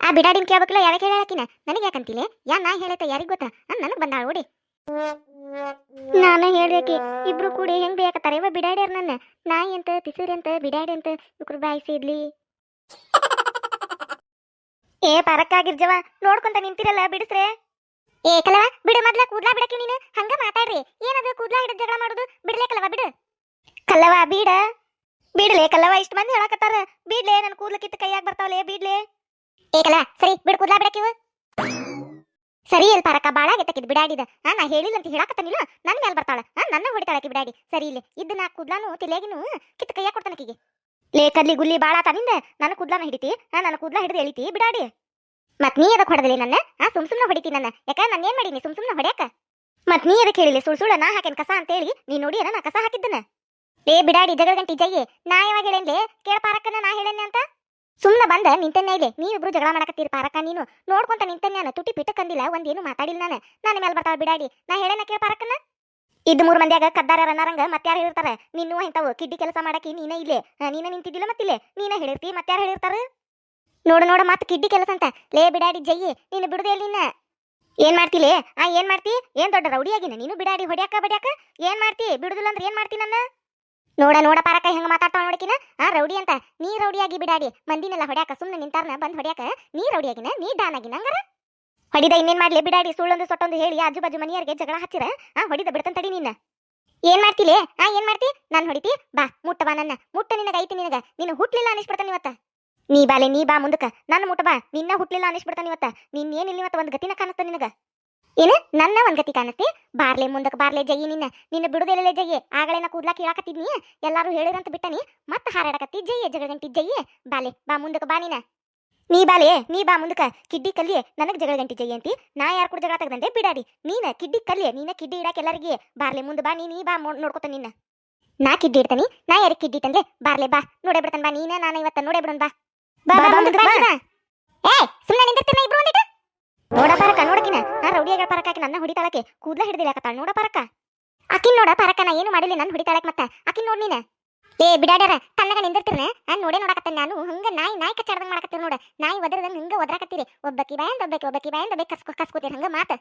ಆ ಬಿಡಾಡಿನ ಕೇಳ್ಬೇಕಲ್ಲ ಯಾವಾಗ ಹೇಳಾಕಿನ ನನಗೆ ಯಾಕಂತಿಲ್ಲ ಯಾ ನಾ ಹೇಳತ್ತ ಯಾರಿಗ್ ಗೊತ್ತಾ? ನನಗೆ ಬಂದಾಳ ಓಡಿ. ನಾನು ಹೇಳ್ಯಾಕಿ ಇಬ್ರು ಕೂಡಿ ಹೆಂಗ್ ಬೇಕತ್ತಾರ ಇವ ನನ್ನ? ನಾಯಿ ಅಂತ ಪಿಸೂರಿ ಅಂತ, ಬಿಡಾಡಿ ಅಂತ ಇವ್ರು ಬಾಯಿಸಿದ್ಲಿ ಏ ಪರಕ್ಕಾಗಿರ್ಜವ, ನೋಡ್ಕೊಂತ ನಿಂತಿರಲ್ಲ ಬಿಡಿಸ್ರೆ. ಏ ಕಲವ ಬಿಡು ಮೊದ್ಲ, ಕೂದ್ಲಾ ಬಿಡಕ್ಕೆ ನೀನು. ಹಂಗ ಮಾತಾಡ್ರಿ. ಏನದು ಕೂದ್ಲಾ ಹಿಡಿದು ಜಗಳ ಮಾಡೋದು? ಬಿಡ್ಲೇ ಕಲವ ಬಿಡು. ಕಲ್ಲವ ಬೀಡ. ಬಿಡ್ಲೆ ಕಲ್ಲವ ಇಷ್ಟ ಮಂದಿ ಹೇಳಕತ್ತಾರ. ಬಿಡ್ಲೆ, ನನ್ ಕೂದ್ಲ ಕಿತ್ತ ಕೈಯಾಗ ಬರ್ತಾವಲೆ, ಬಿಡ್ಲೆ. ಏ ಕಲವ ಸರಿ, ಬಿಡು ಕೂದ್ಲಾ ಬಿಡಕಿವ ಸರಿ ಇಲ್ಲ ಪರಕ ಬಾಳ ಗೆತ್ತಕಿದ್ ಬಿಡಾಡಿದ. ಹಾ ನಾ ಹೇಳಿಲ್ಲ ಅಂತ ಹೇಳಕತ್ತಾನಿಲ್ಲ. ನನ್ನ ಮೇಲೆ ಬರ್ತಾಳ. ಹಾ ನನ್ನ ಹೊಡಿತಾಳಕಿ ಬಿಡಾಡಿ. ಸರಿ ಇಲ್ಲಿ, ಇದ್ದ ನಾ ಕೂದ್ಲಾನು ತಿಲೇಗಿನು ಕಿತ್ತ ಕೈಯಾಗ ಕೊಡ್ತಾನಕಿಗೆ. ಲೇ, ಕದ್ಲಿ ಗುಲ್ಲಿ ಬಾಳ ತಾನಿಂದ ನನ್ನ ಕೂದ್ಲಾನ ಹಿಡಿತಿ. ಹಾ ನನ್ನ ಕೂದ್ಲ ಹಿಡಿದು ಎಳಿತಿ, ಬಿಡಾಡಿ. ಮತ್ ನೀ ಅದಕ್ಕೆ ಹೊಡೆದಲಿ ನನ್ನ? ಹಾ ಸುಮ್ ಸುಮ್ನ ಹೊಡಿತಿ ನನ್ನ. ಯಾಕ ನನ್ನ ಏನ್ ಮಾಡೀನಿ ಸುಮ್ ಸುಮ್ನ ಹೊಡ್ಯಾಕ? ಮತ್ ನೀ ಅದಕ್ಕೆ ಹೇಳಿಲ್ಲ ಸುಳ್ ಸುಳ್ಳ ನಾ ಹಾಕೇನ್ ಕಸ ಅಂತೇಳಿ, ನೀ ನೋಡಿ ನಾ ಕಸ ಹಾಕಿದ್ದನ? ಏ ಬಿಡಾಡಿ ಜಗಳ ಗಂಟಿ ಜಯ್ಯಿ ನಾ ಯಾವಾಗ ಹೇಳೇನ್ಲೆ? ಕೇಳ ಪಾರಕ್ಕನ, ನಾ ಹೇಳೇನೆ ಅಂತ? ಸುಮ್ಮನೆ ಬಂದ, ನಿಂತನ್ನೇ ಇಲ್ಲಿ. ನೀವಿಬ್ರು ಜಗಳ ಮಾಡಕತ್ತೀರಿ ಪಾರಕ್ಕ ನೀನು. ನೋಡ್ಕೊಂತ ನಾನು. ತುಟಿ ಪಿಟ್ಟಕ್ಕಂದಿಲ್ಲ ಒಂದೇನು ಮಾತಾಡಿಲ್ಲ ನಾನು. ನನ್ನ ಮೇಲೆ ಬರ್ತಾಳ ಬಿಡಾಡಿ. ನಾ ಹೇಳೇನ ಕೇಳ ಪಾರಕ್ಕನ? ಇದ್ ಮೂರು ಮಂದ್ಯಾಗ ಕದ್ದಾರ, ರನ್ನಾರಂಗ ಮತ್ತಾರು ಹೇಳಿರ್ತಾರ. ನಿನ್ನೂ ಇಂತಾವು ಕಿಡ್ಡಿ ಕೆಲಸ ಮಾಡಕ್ಕೆ ನೀನ ಇಲ್ಲೇ. ನೀನ ನಿಂತಿದ್ದಿಲ್ಲ ಮತ್ತಿಲ್ಲೇ? ನೀನ ಹೇಳಿರ್ತಿ ಮತ್ತಾರು ಹೇಳಿರ್ತಾರ? ನೋಡು ನೋಡು, ಮತ್ತೆ ಕಿಡ್ಡಿ ಕೆಲಸ ಅಂತ. ಲೇ ಬಿಡಾಡಿ, ಜಯ್ಯಿ, ನೀನು ಬಿಡದೆ ನಿನ್ನ. ಏನ್ ಮಾಡ್ತಿಲೇ? ಆ, ಏನ್ ಮಾಡ್ತಿ? ಏನ್ ದೊಡ್ಡ ರೌಡಿಯಾಗಿನ? ನೀನು ಬಿಡಾಡಿ, ಹೊಡ್ಯಾಕ, ಬಡ್ಯಾಕ? ಏನ್ ಮಾಡ್ತಿ? ಬಿಡುದಿಲ್ಲ ಅಂದ್ರೆ ಏನ್ ಮಾಡ್ತಿ ನನ್ನ? ನೋಡ ನೋಡ ಪಾರಕ ಹೆಂಗ ಮಾತಾಡ್ತಾವ ನೋಡಕಿನ? ಆ, ರೌಡಿ ಅಂತ. ನೀ ರೌಡಿಯಾಗಿ ಬಿಡಾಡಿ. ಮಂದಿನೆಲ್ಲ ಹೊಡ್ಯಾಕ ಸುಮ್ಮನೆ ನಿಂತಾರ್ನ, ಬಂದ್ ಹೊಡ್ಯಾಕ? ನೀ ರೌಡಿಯಾಗಿನ? ನೀ ಡಾನ್ ಆಗಿನ ಹಂಗಾರ? ಹೊಡಿದ ಇನ್ನೇನ್ ಮಾಡ್ಲಿ? ಬಿಡಾಡಿ, ಸುಳ್ಳೊಂದು ಸೊಟ್ಟೊಂದು ಹೇಳಿ ಆಜು ಬಾಜು ಮನಿಯರ್ಗೆ ಜಗಳ ಹಚ್ಚಿರ? ಆ, ಹೊಡಿದ ಬಿಡ್ತಂತ ತಡಿ ನಿನ್ನ ಏನ್ ಮಾಡ್ತಿಲೇ? ಆ, ಏನ್ ಮಾಡ್ತಿ? ನಾನ್ ಹೊಡಿತಿ? ಬಾ, ಮುಟ್ಟ ಬಾ ನನ್ನ. ಮುಟ್ಟ ನಿನಗ ಐತಿ ನಿನಗ. ನೀನು ಹುಟ್ಲಿಲ್ಲ ಅನಿಸ್ಬಿಡ್ತಾನ ಇವತ್ತ. ನೀ ಬಾಲೆ, ನೀ ಬಾ ಮುಂದಕ್ಕ. ನನ್ನ ಮುಟ್ಟ ಬಾ. ನಿನ್ನ ಹುಟ್ಲಿಲ್ಲ ಅನಿಸ್ಬಿಡ್ತಾನ ಇವತ್ತ. ನಿನ್ ಏನಿಲ್ಲ ಇವತ್ತ, ಒಂದ್ ಗತಿನ ಕಾಣಿಸ್ತ ನಿನಗ. ಏನ? ನನ್ನ ಒಂದ್ ಗತಿ ಕಾಣಿಸ್ತಿ ಬಾರ್ಲೆ ಮುಂದಕ್ಕೆ ಬಾರ್ಲೆ ಜಯ್ಯಿ ನಿನ್ನ. ನಿನ್ನ ಬಿಡುದಿಲ್ಲ ಜಯ್ಯಿ. ಆಗಳೇನ ಕೂದ್ಲಾ ಕೀಳಾಕತ್ತಿದ್ನಿ ಎಲ್ಲಾರು ಹೇಳಿರಂತ ಬಿಟ್ಟನಿ. ಮತ್ತ ಹಾರಾಡಕತ್ತಿ ಜಯ್ಯ ಜಗಳಗಂಟಿ ಜಯ್ಯ. ಬಾಲೆ, ಬಾ ಮುಂದಕ್ಕೆ ಬಾ ನೀನ. ನೀ ಬಾಲೆ, ನೀ ಬಾ ಮುಂದಕ್ಕ ಕಿಡ್ಡಿ ಕಲ್ಲಿ ನನಗ್ ಜಗಳಗಂಟಿ ಜಯ್ಯ ಅಂತಿ. ನಾ ಯಾರು ಕೂಡ ಜಗಳ ತೆಗ್ದಂಡೆ ಬಿಡಾಡಿ. ನೀನ ಕಿಡ್ಡಿ ಕಲ್ಲಿ ನೀನ ಕಿಡ್ಡಿ ಇಡಾಕ ಎಲ್ಲರಿಗೆ. ಬಾರ್ಲೆ ಮುಂದೆ ಬಾ ನೀ ನೀ ಬಾ ನೋಡ್ಕೊತ ನಿನ್ನ. ನಾ ಕಿಡ್ಡಿ ಇಡ್ತಾನಿ. ನಾ ಯಾರಿಗೆ ಕಿಡ್ಡಿ ಇಟ್ಟಂದ್ರೆ ಬಾರ್ಲೆ ಬಾ. ನೋಡೇ ಬಿಡ್ತಾನ ಬಾ ನೀನ, ನಾನು ಇವತ್ತ ನೋಡೇ ಬಿಡೋಣ ಬಾ. ಬಾ ಬಾ ಬಾ ಏ ಸುಮ್ಮನೆ ನಿಂದಿರ್ತೀನಿ ಇಬ್ರು ಒಂದಿಟ? ನೋಡ ಪರಕ ನೋಡಕಿನ. ನಾ ರೌಡಿಯಾಗ ಪರಕಾಕಿ ನನ್ನ ಹೊಡಿತಾಳಕ್ಕೆ ಕೂದ್ಲ ಹಿಡಿದಿಲ್ಲ ಯಾಕತ್ತಾಳ ನೋಡ ಪರಕ ಆಕಿನ್ ನೋಡ ಪರಕ ನಾ ಏನು ಮಾಡಿಲ್ಲ ನನ್ನ ಹೊಡಿತಾಳಕ್ ಮತ್ತ. ಆಕಿನ್ ನೋಡ್ ನೀನ. ಏ, ಬಿಡಾಡ್ಯಾರ, ಕಣ್ಣಗ ನಿಂದಿರ್ತಿರ್ನ? ನಾನ್ ನೋಡೇ ನೋಡಕತ್ತೇನೆ ನಾನು. ಹಂಗ ನಾಯಿ ನಾಯಿ ಕಚ್ಚಾಡ್ದಂಗ್ ಮಾಡಕತ್ತೀರಿ ನೋಡ. ನಾಯಿ ಒದರದಂಗ ಹಂಗ ಒದರಾಕತ್ತೀರಿ. ಒಬ್ಬಕಿ ಬಾಯಂದ ಒಬ್ಬಕಿ ಒಬ್ಬಕಿ ಬಾಯಂದ ಒಬ್ಬಕಿ ಕಸ್ಕೊ, ಕಸ್ಕೋತೀರಿ ಹಂಗ ಮಾತ.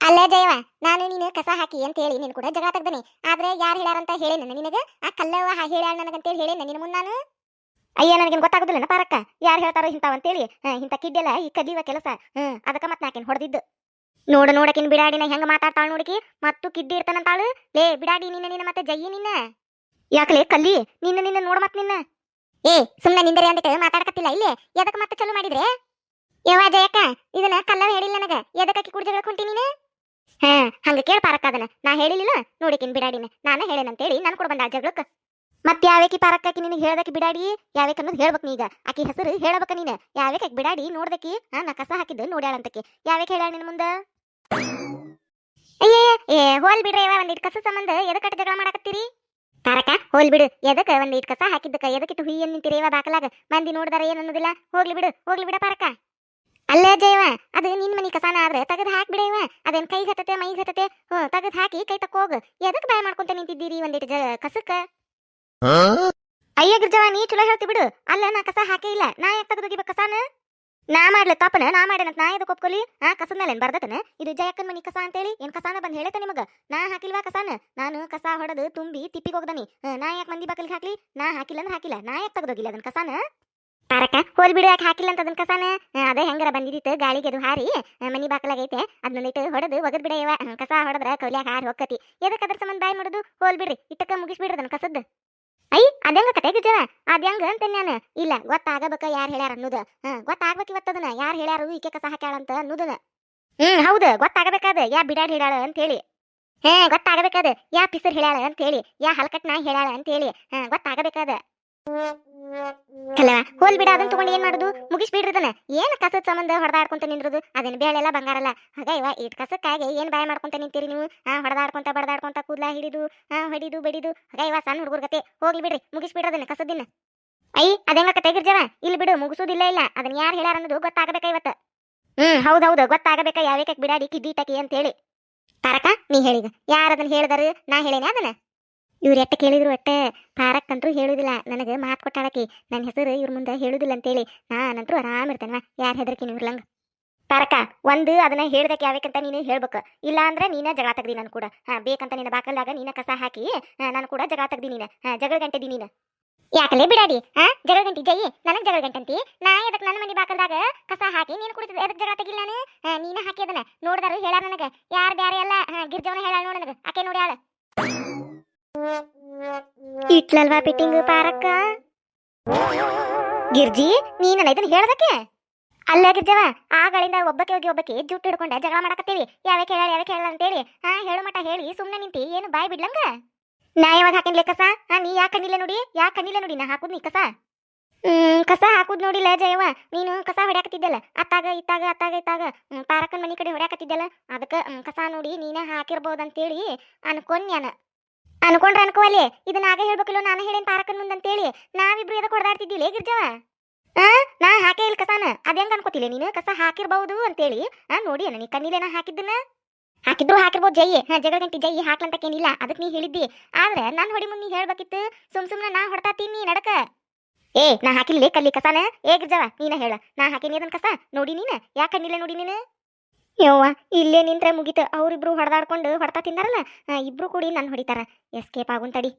ಅಲ್ಲ ಜಯವ, ನಾನು ನೀನು ಕಸ ಹಾಕಿ ಅಂತ ಹೇಳಿ ನೀನು ಕೂಡ ಜಗಳ ತೆಗ್ದನಿ. ಆದ್ರೆ ಯಾರು ಹೇಳ್ಯಾರಂತ ಹೇಳೇನ ನಿನಗೆ? ಆ ಕಲ್ಲವ ಹೇಳ್ಯಾಳ ನನಗಂತೇಳಿ ಹೇಳೇನ ನಿನ್ನ ಮುನ್ನ ನಾನು? ಅಯ್ಯ, ನನಗೇನು ಗೊತ್ತಾಗುದಿಲ್ಲ ಪಾರಕ್ಕ? ಯಾರು ಹೇಳ್ತಾರೋ ಇಂತಾವ ಅಂತೇಳಿ. ಇಂಥ ಕಿಡ್ಡೆಲ್ಲ ಈ ಕದಿಯುವ ಕೆಲಸ. ಹ್ಮ್ ಅದಕ್ಕ ಮತ್ತೆ ನಾಕಿನ್ ಹೊಡೆದಿದ್ದು? ನೋಡ, ನೋಡಕಿನ್ ಬಿಡಾಡಿನ ಹೆಂಗ ಮಾತಾಡ್ತಾಳ ನೋಡಿಕಿ. ಮತ್ತು ಕಿಡ್ಡಿ ಇರ್ತಾನಂತಾಳು. ಲೇ, ಬಿಡಾಡಿ, ನಿನ್ನ ನಿನ್ನ ಮತ್ತೆ ಜಯ್ಯಿ ನಿನ್ನ? ಯಾಕಲೇ ಕಲ್ಲಿ? ನಿನ್ನ ನಿನ್ನ ನೋಡ ಮತ್ ನಿನ್ನ. ಏ ಸುಮ್ಮನೆ ನಿಂದರೆ ಅಂದಿಟ್ಟು ಮಾತಾಡಕತ್ತಿಲ್ಲ ಇಲ್ಲಿ? ಎದಕ್ಕೆ ಮತ್ತೆ ಚಲೋ ಮಾಡಿದ್ರೆ? ಯವ್ವ ಜಯಕ್ಕ, ಇದನ್ನ ಕಲ್ಲವ ಹೇಳಿಲ್ಲ ನನಗ. ಎದಕ್ಕಾಕಿ ಕುಡಿ ಜಗಳ ಕೊಂಟಿ ನೀನು? ಹಾ, ಹಂಗ ಕೇಳ ಪಾರಕ್ಕ ಅದನ್ನ. ನಾ ಹೇಳಿಲ್ಲ ನೋಡಿಕಿನ್ ಬಿಡಾಡಿನ. ನಾನು ಹೇಳೇನಂತೇಳಿ ನನ್ ಕೂಡ ಬಂದ ಜಗಳಕ್ಕ ಮತ್ ಯಾವ್ಯಾಕಿ ಪಾರಕ್ಕಾಕಿ ನಿನಗೆ ಹೇಳ್ದಕ್ಕೆ ಬಿಡಾಡಿ? ಯಾವೇಕ್ ಅನ್ನೋದು ಹೇಳ್ಬೇಕು ನೀಗ. ಆಕಿ ಹೆಸರು ಹೇಳಬೇಕ ನೀನ. ಯಾವೇಕ್ ಆಕಿ ಬಿಡಾಡಿ? ನೋಡ್ದಕ್ಕಿ ಆ ನಾ ಕಸ ಹಾಕಿದ್ದು ಅಂತಕ್ಕೆ ಯಾವೇಕ್ ಹೇಳ್ಯಾಳ ನಿನ್ ಮುಂದೆ? ಅಯ್ಯೇ ಏ, ಹೋಲ್ ಬಿಡ್ರಿ ಯವ್ವ ಒಂದಿಟ್ ಕಸ ಸಂಬಂಧ. ಎದಕ್ಕೆ ಜಗಳ ಮಾಡಾಕತ್ತೀರಿ? ತಾರಕ ಹೋಲ್ ಬಿಡು. ಎದಕ್ಕೆ ಒಂದಿಟ್ ಕಸ ಹಾಕಿದ್ದಕ್ಕ? ಎದಕ್ಕಿಟ್ಟು ಹುಯ್ಯ ನಿಂತಿರಿ ಇವ ಬಾಕಲಾಗ? ಮಂದಿ ನೋಡ್ದಾರ ಏನು ಅನ್ನೋದಿಲ್ಲ? ಹೋಗ್ಲಿ ಬಿಡು, ಹೋಗ್ಲಿ ಬಿಡ ಪಾರಕ. ಅಲ್ಲೇ ಜಯವ ಅದು ನಿನ್ ಮನಿ ಕಸಾನ ಆದ್ರೆ ತೆಗೆದು ಹಾಕ್ಬಿಡೇವ ಅದೇನ್ ಕೈ ಹತ್ತತೆ, ಮೈ ಹತ್ತತೆ? ಹ್ಞೂ ತೆಗೆದು ಹಾಕಿ ಕೈ ತಕ್ಕೋಗ. ಎದಕ್ಕೆ ಬಾಯ್ ಮಾಡ್ಕೊಂತ ನಿಂತಿದ್ದೀರಿ ಒಂದಿಟ್ಟು ಕಸಕ್ಕ? ಅಯ್ಯ ಗಿರ್ಜವ, ನೀ ಚಲೋ ಹೇಳ್ತಿ ಬಿಡು. ಅಲ್ಲ, ನಾ ಕಸ ಹಾಕೇ ಇಲ್ಲ. ನಾ ಯಾಕೆ ತೆಗೆದೋಗಿಬೇಕು ಕಸಾನ? ನಾ ಮಾಡ್ಲೆ ತಪ್ಪನ? ನಾ ಮಾಡೇನಂತ ನಾ ಎದಕ್ಕೆ ಒಪ್ಕೊಲಿ? ಆ, ಕಸದ ಮೇಲೆ ಬರ್ದತನ? ಇದು ಜಯಕ್ಕನ ಮನಿ ಕಸ ಅಂತೇಳಿ? ಏನ್ ಕಸಾನ ಬಂದ್ ಹೇಳತ ನಿಮಗ? ನಾ ಹಾಕಿಲ್ವಾ ಕಸಾನ? ನಾನು ಕಸ ಹೊಡೆದು ತುಂಬಿ ತಿಪ್ಪಿಗೆ ಹೋಗ್ದನಿ. ನಾ ಯಾಕೆ ಮಂದಿ ಬಾಕಲಿಗೆ ಹಾಕ್ಲಿ? ನಾ ಹಾಕಿಲ್ಲ ಅಂದ್ರೆ ಹಾಕಿಲ್ಲ. ನಾ ಯಾಕೆ ತೆಗೆದೋಗಿಲ್ಲ ಅದನ್ನ ಕಸಾನ? ತಾರಕ ಹೋಲ್ ಬಿಡು, ಯಾಕೆ ಹಾಕಿಲ್ಲ ಅಂತ ಅದನ್ನ ಕಸಾನ? ಅದ ಹೆಂಗಾರ ಬಂದಿದ್ದಿತ್ತು ಗಾಳಿಗೆ ಅದು ಹಾರಿ. ಮನಿ ಬಾಕಲಾಗೈತೆ ಇಟ್ಟು ಹೊಡೆದು ಒಗದ್ ಬಿಡ ಇವ. ಕಸ ಹೊಡೆದ್ರ ಕೌಲ್ಯಾಗ ಹಾರಿ ಹೋಗತಿ ಎದಕ್ಕೆ ಅದ್ರ ಸಂಬಂಧ ಬಾಯ್ ಮಾಡೋದು? ಹೋಲ್ ಬಿಡ್ರಿ, ಇಟ್ಟಕ್ಕ ಮುಗಿಸ್ಬಿಡ್ರಿ ಅದನ್ನ ಕಸದ್ದು ಐ ಅದಂಗ ಕತೆ ಗಿಜವ ಅದ್ಯಾಂಗ ಅಂತ ನಾನು ಇಲ್ಲ, ಗೊತ್ತಾಗಬೇಕ ಯಾರು ಹೇಳ್ಯಾರ ಅನ್ನೋದು. ಹಾ, ಗೊತ್ತಾಗ್ಬೇಕು ಇವತ್ತದನ್ನ ಯಾರು ಹೇಳ್ಯಾರು ಈಕೆ ಕಸ ಹಾಕ್ಯಾಳ ಅಂತ ಅನ್ನೋದನ್ನ. ಹ್ಮ್, ಹೌದು ಗೊತ್ತಾಗಬೇಕಾದ ಯಾ ಬಿಡಾಡ್ ಹೇಳ್ಯಾಳ ಅಂತ ಹೇಳಿ. ಹೇ ಗೊತ್ತಾಗಬೇಕಾದ ಯಾ ಪಿಸರ್ ಹೇಳ್ಯಾಳ ಅಂತ ಹೇಳಿ. ಯಾ ಹಲ್ಕಟ್ ನಾ ಹೇಳ್ಯಾಳ ಅಂತ ಹೇಳಿ. ಹಾ ಗೊತ್ತಾಗಬೇಕಾದ ಅಲ್ಲವ ಹೋಲ್ ಬಿಡ ಅದನ್ನ ತಗೊಂಡು ಏನ್ ಮಾಡುದು? ಮುಗಿಸ್ಬಿಡ್ರಿ ಅದನ್ನ. ಏನ್ ಕಸದ ಸಂಬಂಧ ಹೊಡೆದಾಡ್ಕೊಂತ ನಿಂದ್ರದು? ಅದೇನ್ ಬೇಳೆಲ್ಲ ಬಂಗಾರಲ್ಲ ಹಾಗ ಇವ ಇಟ್ ಕಸಕ್ಕಾಗಿ ಏನ್ ಬಾಯ್ ಮಾಡ್ಕೊಂತ ನಿಂತೀರಿ ನೀವು? ಹಾ ಹೊಡೆದಾಡ್ಕೊಂತ, ಬಡದಾಡ್ಕೊಂತ ಕೂದ್ಲ ಹಿಡಿದು ಹಾ ಹೊಡಿದು, ಬಡಿದು. ಹಾಗ ಇವ, ಸಣ್ಣ ಹುಡುಗರ ಗತೆ. ಹೋಗ್ಲಿ ಬಿಡ್ರಿ, ಮುಗಿಸ್ಬಿಡ್ರಿ ಅದನ್ನ ಕಸದಿನ ಐ ಅದಂಗ ತೆಗಿರ್ಜವ? ಇಲ್ಲಿ ಬಿಡು, ಮುಗಿಸೋದಿಲ್ಲ ಇಲ್ಲ. ಅದನ್ನ ಯಾರು ಹೇಳ್ಯಾರ ಅನ್ನೋದು ಗೊತ್ತಾಗಬೇಕ ಇವತ್ತ. ಹ್ಮ್ ಹೌದೌದು ಗೊತ್ತಾಗಬೇಕ ಯಾವೇಕ ಬಿಡಾಡಿ ಕಿಡ್ಡಿಟಕಿ ಅಂತ ಹೇಳಿ ತಾರಕ, ನೀ ಹೇಳಿದ. ಯಾರ ಅದನ್ನ ಹೇಳಿದಾರ? ನಾ ಹೇಳೇನೆ ಅದನ್ನ. ಇವ್ರು ಎಟ್ಟ ಕೇಳಿದ್ರು ಒಟ್ಟೆ ಪಾರಕ್ಕಂತೂ ಹೇಳುದಿಲ್ಲ. ನನಗೆ ಮಾತು ಕೊಟ್ಟಾಳಕಿ ನನ್ನ ಹೆಸರು ಇವ್ರ ಮುಂದೆ ಹೇಳುದಿಲ್ಲ ಅಂತೇಳಿ. ನಾನಂತರೂ ಆರಾಮ್ ಇರ್ತೇನೆ ಯಾರು ಹೆದರ್ಕಿ ನೀವು ಇರ್ಲಂಗ? ಪಾರಕ್ಕ, ಒಂದು ಅದನ್ನ ಹೇಳ್ದಕ್ಕೆ ಯಾವಕ್ಕಂತ ನೀನು ಹೇಳ್ಬೇಕು. ಇಲ್ಲ ಅಂದ್ರೆ ನೀನ ಜಗಳ ತೆಗ್ದಿ ನಾನು ಕೂಡ. ಹಾ, ಬೇಕಂತ ನಿನ್ನ ಬಾಕಲ್ದಾಗ ನೀನ ಕಸ ಹಾಕಿ ನಾನು ಕೂಡ ಜಗಳ ತೆಗ್ದಿ ನೀನು. ಜಗಳ ಗಂಟೆದಿ ನೀನ. ಯಾಕಲೇ ಬಿಡಾಡಿ? ಹಾ, ಜಗಳ ಗಂಟಿ ಜೈ, ನನಗೆ ಜಗಳ ಗಂಟಂತಿ. ನಾ ಎದಕ್ ನನ್ನ ಮನೆ ಬಾಕಲ್ದಾಗ ಕಸ ಹಾಕಿ ನೀನು ಕುಡಿದ ಎದಕ್ ಜಗಳ ತೆಗಿಲ್ಲ ನಾನು? ನೀನ ಹಾಕಿ ಅದನ್ನ ನೋಡಿದಾರು ಹೇಳಾರ ನನಗೆ. ಯಾರು ಬ್ಯಾರೆ ಎಲ್ಲ ಗಿರ್ಜವನ ಹೇಳ ನೋಡ ನನಗೆ. ಆಕೆ ನೋಡಿ ಇಟ್ಲಲ್ವಾ ಪಿಟ್ಟಿಂಗ್ ಪಾರಕ್ಕ? ಗಿರ್ಜಿ ನೀನಲ್ಲ ಇದನ್ನ ಹೇಳದಕ್ಕೆ? ಅಲ್ಲ ಗಿರ್ಜವ ಆಗಳಿಂದ ಒಬ್ಬಕ್ಕೆ ಹೋಗಿ ಒಬ್ಬಕ್ಕೆ ಜುಟ್ಟು ಹಿಡ್ಕೊಂಡ ಜಗಳ ಮಾಡಕತ್ತೀವಿ. ಯಾವ್ಯಾಕ ಹೇಳ, ಯಾವ್ಯಾಕ ಕೇಳ ಅಂತೇಳಿ. ಹಾ, ಹೇಳು ಮಟ ಹೇಳಿ. ಸುಮ್ಮನೆ ನಿಂತಿ, ಏನು ಬಾಯ್ ಬಿಡ್ಲಂಗ? ನಾ ಯಾವಾಗ ಹಾಕಿನ್ಲೆ ಕಸ? ಹಾ, ನೀ ಯಾಕೆ ಕಣ್ಣಿಲ್ಲ ನೋಡಿ? ಯಾಕೆ ಕಣ್ಣಿಲ್ಲ ನೋಡಿ ನಾ ಹಾಕುದ್ ನೀ ಕಸ? ಹ್ಮ್, ಕಸ ಹಾಕುದ್ ನೋಡಿಲ್ಲ ಜಯವ ನೀನು ಕಸ ಹೊಡ್ಯಾಕತ್ತಿದ್ದಲ್ಲ. ಅತ್ತಾಗ, ಇತ್ತಾಗ ಅತ್ತಾಗ, ಇತ್ತಾಗ. ಪಾರಕನ್ ಮನಿ ಕಡೆ ಹೊಡ್ಯಾಕತ್ತಿದ್ದಲ್ಲ. ಅದಕ್ಕೆ ಕಸ ನೋಡಿ ನೀನೇ ಹಾಕಿರ್ಬೋದಂತೇಳಿ ಅನ್ಕೊಂಡ್ಯಾನ ಅನ್ಕೊಂಡ್ರ ಅನ್ಕೋವಲ್ಲಿ ಇದನ್ನ ಆಗ ಹೇಳ್ಬೇಕಿಲ್ಲ, ನಾನು ಹೇಳೇನ್ ಮುಂದೆ ಅಂತೇಳಿ. ನಾವಿಬ್ರು ಎದಕ್ಕೆ ಹೊಡೆದಾಡ್ತಿದ್ದೀವಿ ಗಿರ್ಜವ? ಆ? ನಾ ಹಾಕೇ ಇಲ್ಲ ಕಸಾನ. ಅದೇಂಗ ಅನ್ಕೋತಿಲ್ಲ ನೀನು? ಕಸ ಹಾಕಿರ್ಬಹುದು ಅಂತೇಳಿ. ಆ, ನೋಡಿ ನೀ ನಾ ಹಾಕಿದ್ದನ್ನ? ಹಾಕಿದ್ರು ಹಾಕಿರ್ಬೋದು ಜೈ. ಹಾ, ಜಗಳ ಗಂಟಿ ಜೈ, ಹಾಕ್ಲಂತಕ್ಕೇನಿಲ್ಲ. ಅದಕ್ಕೆ ನೀ ಹೇಳಿದ್ದಿ. ಆದ್ರೆ ನಾನು ಹೊಡಿ ಮುಂದೆ ನೀ ಹೇಳ್ಬೇಕಿತ್ತು. ಸುಮ್ ಸುಮ್ನೆ ನಾ ಹೊಡ್ತಾ ನಡಕ. ಏ, ನಾ ಹಾಕಿಲ್ಲ ಕಲ್ಲಿ ಕಸಾನ. ಏ ನೀನ ಹೇಳ. ನಾ ಹಾಕಿನಿ ಅದನ್ ಕಸ. ನೋಡಿ ನೀನ. ಯಾಕೆ ಕಣ್ಣಿಲ್ಲ ನೋಡಿ ನೀನು? ಯವ್ವ, ಇಲ್ಲೇ ನಿಂತ್ರೆ ಮುಗೀತು. ಅವ್ರಿಬ್ರು ಹೊಡೆದಾಡ್ಕೊಂಡು ಹೊಡ್ತಾ ತಿಂದಾರಲ್ಲ ಇಬ್ರು ಕೂಡಿ ನನ್ನ ಹೊಡಿತಾರ. ಎಸ್ಕೇಪ್ ಆಗುನ್ ತಡಿ.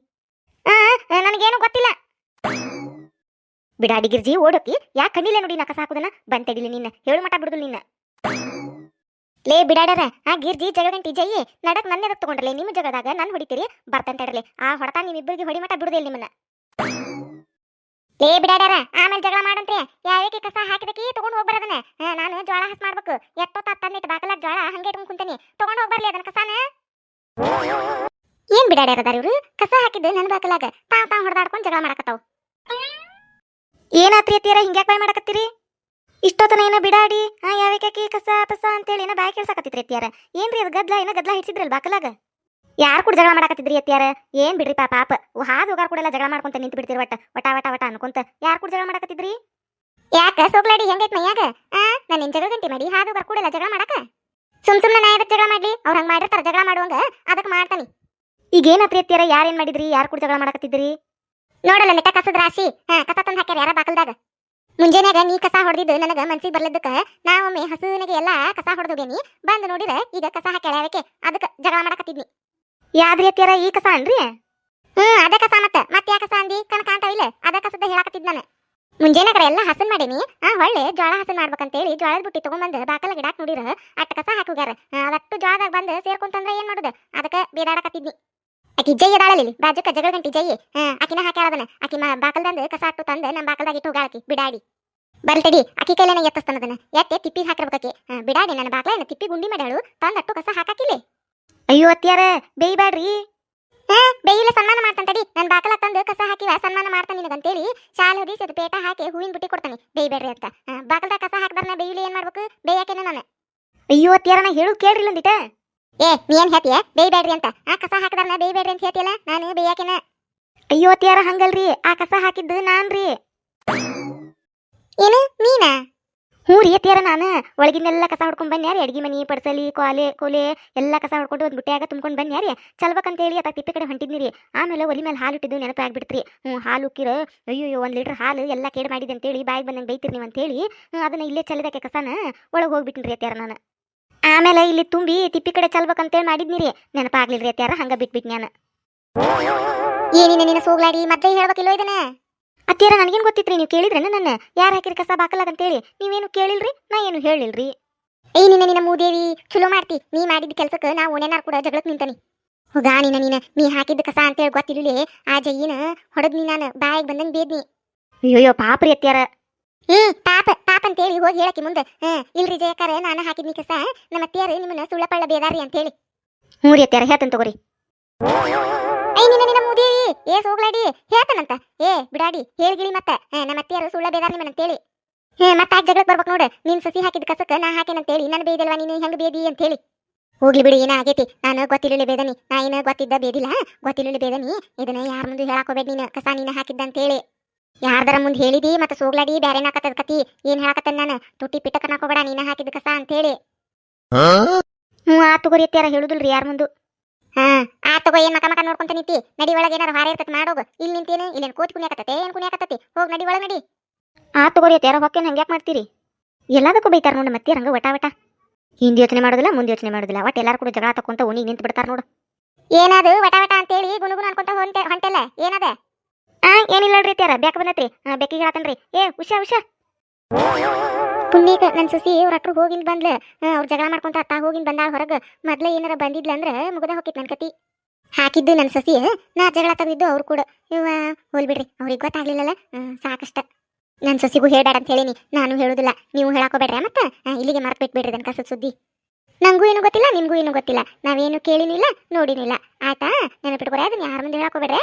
ನನಗೇನು ಗೊತ್ತಿಲ್ಲ. ಬಿಡಾಡಿ ಗಿರ್ಜಿ, ಓಡೋಕಿ. ಯಾಕೆ ಕಣ್ಣಿಲ್ಲ ನೋಡಿ ನಾ ಕಸ ಬಂತಡಿಲಿ ಬಂದ್ ನಿನ್ನ. ಹೇಳು ಮಠ ಬಿಡುದು ನಿನ್ನ. ಲೇ ಬಿಡಾಡರ ಆ ಗಿರ್ಜಿ ಜಯ್ಯಿ, ನಡಕ್ ನನ್ನ ಎದಕ್ ತಗೊಂಡ್ರಲೆ, ನಿಮ್ಮ ಜಗದಾಗ ನನ್ ಹೊಡಿತೀರಿ ಬರ್ತಾನೆ ತಡಲಿ ಆ ಹೊಡೆತ ನಿಮ್ಮಿಬ್ಬರಿಗೆ ಹೊಡಿ ಮಟ ಬಿಡುದಿಲ್ಲ ನಿಮ್ಮನ್ನ. ಲೇ ಬಿಡಾಡ್ಯಾರ ಆಮೇಲೆ ಜಗಳ ಮಾಡಂತ್ರಿ. ಯಾವಕ್ಕೆ ಕಸ ಹಾಕಿದಕಿ ತಗೊಂಡ್ ಹೋಗ್ಬರದನ್ನ ಹಾ, ನಾನು ಜೋಳ ಹಸ್ ಮಾಡ್ಬೇಕು. ಎಷ್ಟೊತ್ತ ತಂದಿಟ್ಟು ಬಾಕಲಾಗ ಜೋಳ ಹಂಗೆ ಇಟ್ಕೊಂಡು ಕುಂತೀನಿ. ತಗೊಂಡ್ ಹೋಗ್ಬರ್ಲಿ ಅದನ್ನ ಕಸಾನ. ಏನ್ ಬಿಡಾಡ್ಯಾರದಾರ ಇವ್ರು? ಕಸ ಹಾಕಿದ್ದು ನನ್ನ ಬಾಕಲಾಗ ತಾವ್ ತಾವ್ ಹೊಡೆದಾಡ್ಕೊಂಡು ಜಗಳ ಮಾಡಕತ್ತಾವ. ಏನಾತ್ರಿ ಅತ್ತಿಯರ ಹಿಂಗ್ಯಾಕ್ ಬಾಯ್ ಮಾಡಕತ್ತೀರಿ? ಇಷ್ಟೊತ್ತನ ಏನೋ ಬಿಡಾಡಿ ಆ ಯಾವಕ್ಕೆ ಕಸ ಪಸ ಅಂತೇಳಿ ಏನೋ ಬಾಯ್ ಕೇಳ್ಸಕತ್ತಿದ್ರಿ ಅತ್ತಿಯಾರ. ಏನ್ರಿ ಅದು ಗದ್ಲ ಏನೋ ಗದ್ಲ ಹಿಡ್ಸಿದ್ರಲ್ ಬಾಕಲಾಗ ಯಾರು ಕೂಡ ಜಗಳ ಮಾಡಾಕತ್ತಿದ್ರಿ ಅತ್ತಿಯಾರ? ಏನ್ ಬಿಡ್ರಿ ಪಾಪ ಪಾಪ. ಹಾದು ಹೋಗಾರ ಕೂಡ ಜಗಳ ಮಾಡ್ಕೊಂತ ನಿಂತು ಬಿಡ್ತೀರಿ ಒಟ್ಟ. ವಟ ವಟ ವಟ ಅನ್ಕೊಂತ. ಯಾರು ಕೂಡ ಜಗಳ ಮಾಡಾಕತ್ತಿದ್ರಿ? ಯಾಕ? ಸೋಕ್ಲಾಡಿ ಹೆಂಗೈತ್ ಮೈಯಾಗ ಆ? ನಾನು ನಿನ್ ಜಗಳ ಗಂಟಿ ಮಾಡಿ ಹಾದು ಹೋಗಾರ ಕೂಡ ಜಗಳ ಮಾಡಕ? ಸುಮ್ ಸುಮ್ನೆ ನಾ ಎದಕ್ ಜಗಳ ಮಾಡ್ಲಿ? ಅವ್ರ ಹಂಗ ಮಾಡಿರ್ತಾರ ಜಗಳ ಮಾಡುವಂಗ ಅದಕ್ಕೆ ಮಾಡ್ತಾನಿ. ಈಗ ಏನತ್ರಿ ಅತ್ತಿಯಾರ? ಯಾರೇನ್ ಮಾಡಿದ್ರಿ? ಯಾರು ಕೂಡ ಜಗಳ ಮಾಡಾಕತ್ತಿದ್ರಿ? ನೋಡಲ್ಲ ನೆಟ್ಟ ಕಸದ ರಾಶಿ. ಹಾ ಕಸ ತಂದು ಹಾಕ್ಯಾರ ಯಾರ ಬಾಕಲ್ದಾಗ? ಮುಂಜಾನ್ಯಾಗ ನೀ ಕಸ ಹೊಡೆದಿದ್ದು ನನಗ ಮನ್ಸಿಗೆ ಬರ್ಲದಕ್ಕ ನಾ ಒಮ್ಮೆ ಹಸುವಿನಿಗೆ ಎಲ್ಲಾ ಕಸ ಹೊಡೆದೋಗೇನಿ. ಬಂದು ನೋಡಿರ ಈಗ ಕಸ ಹಾಕ್ಯಾಳ ಅದಕ್ಕೆ ಜಗಳ ಮಾಡಕತ್ತಿದ್ನಿ. ಯಾವ್ದ್ರಿ ಅತ್ತಿಯರ ಈ ಕಸ ಅನ್ರಿ? ಹ್ಮ್ ಅದೇ ಕಸ ಮತ್ತ. ಮತ್ತೆ ಯಾ ಕಸ ಅಂದಿ? ಕಣ ಕಾಣ್ತಾವಿಲ್ಲ ಅದ ಕಸದ ಹೇಳಾಕತ್ತಿದ್ ನಾನು. ಮುಂಜಾನೆಗರ ಎಲ್ಲ ಹಸನ್ ಮಾಡೀನಿ. ಆ ಒಳ್ಳೆ ಜೋಳ ಹಸನ್ ಮಾಡ್ಬೇಕಂತೇಳಿ ಜೋಳದ ಬುಟ್ಟಿ ತಗೊಂಡ್ಬಂದು ಬಾಕಲ ಗಿಡಾಕ್ ನೋಡಿರ. ಅಟ್ಟ ಕಸ ಹಾಕಿ ಹೋಗ್ಯಾರ. ಆ, ಅದಟ್ಟು ಜೋಳದಾಗ ಬಂದು ಸೇರ್ಕೊಂತಂದ್ರ ಏನ್ ಮಾಡುದ? ಅದಕ್ಕೆ ಬೇದಾಡಕತ್ತಿದ್ನಿ. ಆಕಿ ಜೈ ಅದಾಳಲ್ಲಿ ಬಾಜುಕ ಜಗಳ ಗಂಟಿ ಜೈ ಆಕಿನ ಹಾಕ್ಯಾಳದನ ಆಕಿ ಬಾಕಲ್ದಂದು ಕಸ ಅಟ್ಟು ತಂದು ನಮ್ಮ ಬಾಕಲ್ದಾಗ ಇಟ್ಟು ಹೋಗಾಳಕಿ ಬಿಡಾಡಿ. ಬರ್ತಡಿ ಅಕ್ಕಿ ಕೈಲೇನ ಎತ್ತಸ್ತನದನ ಎತ್ತೆ ತಿಪ್ಪಿ ಹಾಕಿರ್ಬೇಕಿ ಬಿಡಾಡಿ ನನ್ನ ಬಾಕಲ ತಿಪ್ಪಿ ಗುಂಡಿ ಮಾಡ್ಯಾಳು. ತಂದಟ್ಟು ಕಸ ಹಾಕಾಕಿಲ್ಲ ಅಯ್ಯೋ ಅತ್ತಿಯಾರ ಬೇಯ್ಬ್ಯಾಡ್ರಿ. ಬೇಯಿಲ್ಲ ಸನ್ಮಾನ ಮಾಡ್ತಾನೆ ತಡಿ. ನನ್ನ ಬಾಕಲ ತಂದು ಕಸ ಹಾಕಿವ ಸನ್ಮಾನ ಮಾಡ್ತಾನೆ ನಿನಗಂತೇಳಿ. ಶಾಲೆ ಹೊದಿಸಿ ಅದು ಪೇಟ ಹಾಕಿ ಹೂವಿನ ಬುಟ್ಟಿ ಕೊಡ್ತಾನೆ ಬೇಯ್ಬೇಡ್ರಿ ಅಂತ. ಬಾಕಲ್ದಾಗ ಕಸ ಹಾಕ್ದಾರ ಬೇಯಿಲಿ ಏನ್ ಮಾಡ್ಬೇಕು? ಬೇಯಾಕೆನ ನಾನು? ಅಯ್ಯೋ ಅತ್ತಿಯಾರ ನಾ ಹೇಳು ಕೇಳ್ರಿ ಒಂದಿಟ ಏ ನೀ ಏನ್ ಹೇಳ್ತೀಯ? ಬೇಯ್ಬೇಡ್ರಿ ಅಂತ. ಆ ಕಸ ಹಾಕದಾರ ಬೇಯ್ಬೇಡ್ರಿ ಅಂತ ಹೇಳ್ತಿಯಲ್ಲ ನಾನು ಬೇಯಾಕೆನ? ಅಯ್ಯೋ ಅತ್ತಿಯಾರ ಹಂಗಲ್ರಿ. ಆ ಕಸ ಹಾಕಿದ್ದು ನಾನ್ರಿ. ಏನು ನೀನಾ? ಹ್ಞೂ ರೀ ಅತ್ತಿಯಾರ ನಾನು. ಒಳಗಿನೆಲ್ಲ ಕಸ ಹೊಡ್ಕೊಂಡು ಬನ್ಯಾರಿ ಅಡ್ಗಿ ಮನೆ, ಪಡ್ಸಲಿ ಕೋಲೆ ಕೋಲೆ ಎಲ್ಲ ಕಸ ಹೊಡ್ಕೊಂಡು ಒಂದು ಬುಟ್ಟಿಯಾಗ ತುಂಬ್ಕೊಂಡು ಬನ್ಯಾರಿ ಚಲ್ಬೇಕಂತೇಳಿ ಅತ್ತ ತಿಪ್ಪೆ ಕಡೆ ಹೊಂಟಿದ್ನಿ ರೀ. ಆಮೇಲೆ ಒಲಿ ಮೇಲೆ ಹಾಲು ಇಟ್ಟಿದ್ದು ನೆನಪಾಗ್ಬಿಡ್ತ್ರಿ ಹ್ಞೂ, ಹಾಲು ಉಕ್ಕಿರ ಅಯ್ಯೋ ಒಂದು ಲೀಟ್ರ್ ಹಾಲು ಎಲ್ಲ ಕೇಡ್ ಮಾಡಿದೆ ಅಂತೇಳಿ ಬಾಯಿಗೆ ಬಂದಂಗೆ ಬೈತೀರಿ ನೀವು ಅಂತೇಳಿ. ಅದನ್ನು ಇಲ್ಲೇ ಚಲಿದಕ್ಕೆ ಕಸನ ಒಳಗೆ ಹೋಗ್ಬಿಟ್ಟಿನಿ ರೀ ಅತ್ಯಾರ ನಾನು. ಆಮೇಲೆ ಇಲ್ಲಿ ತುಂಬಿ ತಿಪ್ಪಿ ಕಡೆ ಚಲ್ಬೇಕಂತೇಳಿ ಮಾಡಿದ್ನಿ ರೀ. ನೆನಪಾಗ್ಲಿಲ್ಲ ರೀ ಅತ್ಯಾರ ಹಂಗ ಬಿಟ್ಬಿಟ್ಟು ನಾನು ಏನಿನ ನಿನ್ನ ಸೋಗ್ಲಾಡಿ, ಮತ್ತೆ ಹೇಳ್ಬೇಕಿಲ್ಲೋ ಇದನ್ನ? ಅತ್ಯಾರ ನನಗೇನು ಗೊತ್ತಿತ್ರಿ, ನೀವು ಕೇಳಿದ್ರೆ ನನ್ನ? ಯಾರು ಹಾಕಿರ ಕಸ ಅಂತ ಹೇಳಿ ನೀವೇನು ಕೇಳಿಲ್ರಿ? ನಾ ಏನು ಹೇಳಿಲ್ರಿ? ಏಯ್ ನಿನ್ನ ನಿನ್ನ ಮೂದೇವಿ, ಚಲೋ ಮಾಡ್ತಿ. ನೀ ಮಾಡಿದ ಕೆಲಸಕ್ಕೆ ನಾ ಓನೇನಾರ್ ಕೂಡ ಜಗಳಕ್ಕೆ ನಿಂತಾನಿ. ಹೋಗಾ ನಿನ್ನ ನೀನು, ನೀ ಹಾಕಿದ ಕಸ ಅಂತೇಳಿ ಗೊತ್ತಿರಲಿ. ಆ ಜೈನ ಹೊಡೆದ್ ನೀ ನಾನು ಬಾಯಿಗೆ ಬಂದಂಗೆ ಬೇದ್ನಿ. ಅಯ್ಯೋ ಪಾಪ್ರಿ ಅತ್ಯಾರ ಹ್ಮ್ ಪಾಪ ಪಾಪ ಅಂತೇಳಿ ಹೋಗಿ ಹೇಳಕ್ಕೆ ಮುಂದೆ. ಹ್ಮ್ ಇಲ್ರಿ ಜಯಕಾರ, ನಾನು ಹಾಕಿದ್ನಿ ಕಸ. ನಮ್ಮ ಅತ್ತೆಯರು ನಿಮ್ಮನ್ನ ಸುಳ್ಳಪಳ್ಳ ಬೇದಾರಿ ಅಂತೇಳಿ. ಹ್ಞೂ ರೀ ಅತ್ಯಾರ ಹೇಳ್ತಾನೆ ತಗೋರಿ. ಐ ನಿನ್ನ ನಿನ್ನ ಮೂದೇವಿ ಏ ಸೋಗ್ಲಾಡಿ. ಹೇಳ್ತಾನಂತ. ಏ ಬಿಡಾಡಿ. ಹೇಳ್ಗಿಳಿ ಮತ್ತ. ನಮ್ಮ ಅತ್ತಿಯಾರು ಸುಳ್ಳ ಬೇದಾರ ನಿಮ್ಮನ್ನ ಅಂತೇಳಿ ಹೇ ಮತ್ತೆ ಆಗ ಜಗಳಕ್ಕೆ ಬರ್ಬೇಕು ನೋಡು. ನಿನ್ ಸಸಿ ಹಾಕಿದ ಕಸಕ್ಕೆ ನಾ ಹಾಕೇನಂತೇಳಿ ನನ್ನ ಬೇದಿಲ್ವಾ ನೀನು ಹೆಂಗ್ ಬೇದಿ ಅಂತೇಳಿ ಹೋಗ್ಲಿ ಬಿಡಿ ಏನ ಆಗೈತಿ? ನಾನು ಗೊತ್ತಿರಲಿ ಬೇದನಿ. ನಾ ಏನ ಗೊತ್ತಿದ್ದ ಬೇದಿಲ್ಲ. ಗೊತ್ತಿರಲಿ ಬೇದನಿ. ಇದನ್ನ ಯಾರ ಮುಂದೆ ಹೇಳಾಕೋಬೇಡ ನೀನು? ಕಸ ನೀನು ಹಾಕಿದ್ದ ಅಂತೇಳಿ ಯಾರ್ದರ ಮುಂದೆ ಹೇಳಿದಿ ಮತ್ತೆ ಸೋಗ್ಲಾಡಿ ಬ್ಯಾರೆ ನಾಕತ್ತದ ಕತಿ? ಏನ್ ಹೇಳಕತ್ತೇನ್ ನಾನು? ತುಟ್ಟಿ ಪಿಟಕ ನಾಕೋಬೇಡ ನೀನ ಹಾಕಿದ ಕಸ ಅಂತೇಳಿ ಹ್ಞೂ ಆ ತಗೋರಿ ಅತ್ಯಾರ ಹೇಳುದಿಲ್ರಿ ಯಾರ ಮುಂದು. ಹಾ ಆ ತಗೋ ಏನ್ ಮಕ ಮಕ ನೋಡ್ಕೊಂತ ನಿಂತಿ? ನಡಿ ಒಳಗೆ ಏನಾರ ಹಾರ ಇರ್ತೈತಿ ಮಾಡೋಗ ಇಲ್ಲಿ ನಿಂತೇನೆ ಇಲ್ಲಿ ಕೂತ್ ಕುಣಿಯಾಕತ್ತತೆ ಏನ್ ಕುಣಿಯಾಕತ್ತತಿ? ಹೋಗ್ ನಡಿ ಒಳಗೆ ನಡಿ. ಆ ತಗೋರಿ ತೇರ ಹೊಕ್ಕೇನ್ ಹಂಗ್ಯಾಕ್ ಮಾಡ್ತೀರಿ? ಎಲ್ಲದಕ್ಕೂ ಬೈತಾರ ನೋಡಿ ಮತ್ತೆ ಹಂಗ ವಟ ವಟ. ಹಿಂದ್ ಯೋಚನೆ ಮಾಡೋದಿಲ್ಲ ಮುಂದೆ ಯೋಚನೆ ಮಾಡೋದಿಲ್ಲ. ಒಟ್ಟು ಎಲ್ಲಾರು ಕೂಡ ಜಗಳ ತಕೊಂತ ಓಣಿಗೆ ನಿಂತು ಬಿಡ್ತಾರ ನೋಡು. ಏನದು ವಟ ವಟ ಅಂತೇಳಿ ಗುಣಗುಣ ಅನ್ಕೊಂತ ಹೊಂಟೆ ಹೊಂಟೆಲ್ಲ? ಏನದ? ಆ ಏನಿಲ್ಲ ನೋಡ್ರಿ ತ್ಯಾರ ಬ್ಯಾಕ್ ಬಂದತ್ರಿ. ಬೆಕ್ಕಿಗೆ ಹೇಳತ್ತನ್ರಿ. ಏ ಉಷಾ ಉಷಾ. ಪುಣ್ಯಕ ನನ್ನ ಸೊಸಿ ಅವ್ರ ಹತ್ರ ಹೋಗಿಂದ ಬಂದ್ಲ. ಅವ್ರ ಜಗಳ ಮಾಡ್ಕೊಂತ ಅತ್ತ ಹೋಗಿಂದ ಬಂದಾಳ ಹೊರಗ. ಮೊದ್ಲ ಏನಾರ ಬಂದಿದ್ಲ ಅಂದ್ರ ಮುಗದ ಹೋಗಿತ್ ನನ್ ಕತಿ. ಹಾಕಿದ್ದು ನನ್ನ ಸೊಸಿ ನಾ ಜಗಳ ತೆಗೆದಿದ್ದು ಅವ್ರು ಕೂಡ. ಇವ ಹೋಲ್ ಬಿಡ್ರಿ. ಅವ್ರಿಗೆ ಗೊತ್ತಾಗ್ಲಿಲ್ಲಲ್ಲ ಸಾಕಷ್ಟ. ನನ್ನ ಸೊಸಿಗೂ ಹೇಳ್ಬೇಡ ಅಂತ ಹೇಳಿನಿ. ನಾನು ಹೇಳೋದಿಲ್ಲ. ನೀವು ಹೇಳಾಕೋಬೇಡ್ರಿ, ಮತ್ತ? ಇಲ್ಲಿಗೆ ಮರ್ತ್ ಬಿಟ್ಬಿಡ್ರಿ ನನ್ನ ಕಸದ ಸುದ್ದಿ. ನಂಗೂ ಏನು ಗೊತ್ತಿಲ್ಲ, ನಿಮಗೂ ಏನು ಗೊತ್ತಿಲ್ಲ. ನಾವೇನು ಕೇಳಿನಿಲ್ಲ ನೋಡಿನಿಲ್ಲ ಆಯ್ತಾ? ನೆನಪಿಟ್ಕೊರೆ, ಅದನ್ನ ಯಾರ ಮುಂದೆ ಹೇಳಾಕೋಬೇಡ್ರೆ?